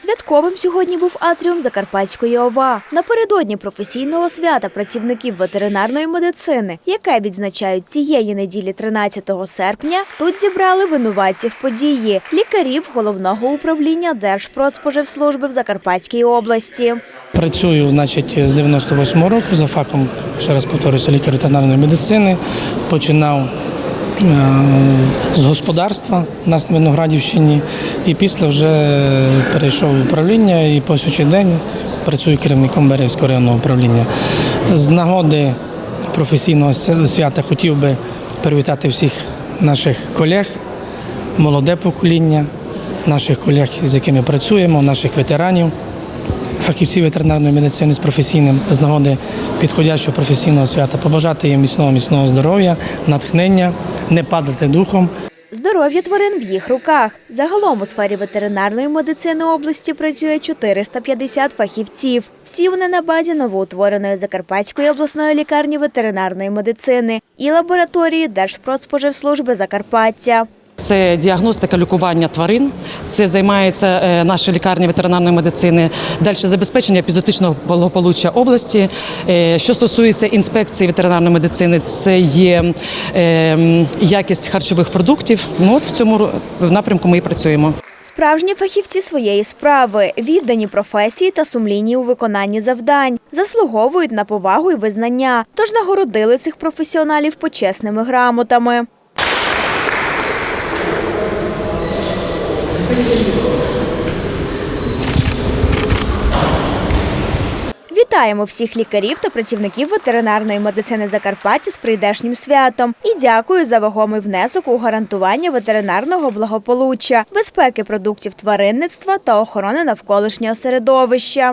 Святковим сьогодні був атріум Закарпатської ОВА. Напередодні професійного свята працівників ветеринарної медицини, яке відзначають цієї неділі 13 серпня, тут зібрали винуватців події, лікарів головного управління Держпродспоживслужби в Закарпатській області. Працюю, значить, з 98 року за фахом, ще раз повторюся, лікар ветеринарної медицини. Починав з господарства у нас на Виноградівщині і після вже перейшов в управління і по сьогоднішній день працюю керівником Берегського районного управління. З нагоди професійного свята хотів би привітати всіх наших колег, молоде покоління, наших колег, з якими працюємо, наших ветеранів фахівців ветеринарної медицини з професійним з нагоди підходящого професійного свята, побажати їм міцного міцного здоров'я, натхнення, не падати духом. Здоров'я тварин в їх руках. Загалом у сфері ветеринарної медицини області працює 450 фахівців. Всі вони на базі новоутвореної Закарпатської обласної лікарні ветеринарної медицини і лабораторії Держпродспоживслужби Закарпаття. Це діагностика лікування тварин. Це займається е, наша лікарня ветеринарної медицини. Далі забезпечення епізотичного благополуччя області. Е, Що стосується інспекції ветеринарної медицини, це є е, якість харчових продуктів. Ну от в цьому напрямку ми і працюємо. Справжні фахівці своєї справи, віддані професії та сумлінні у виконанні завдань, заслуговують на повагу і визнання, тож нагородили цих професіоналів почесними грамотами. Вітаємо всіх лікарів та працівників ветеринарної медицини Закарпаття з прийдешнім святом і дякую за вагомий внесок у гарантування ветеринарного благополуччя, безпеки продуктів тваринництва та охорони навколишнього середовища.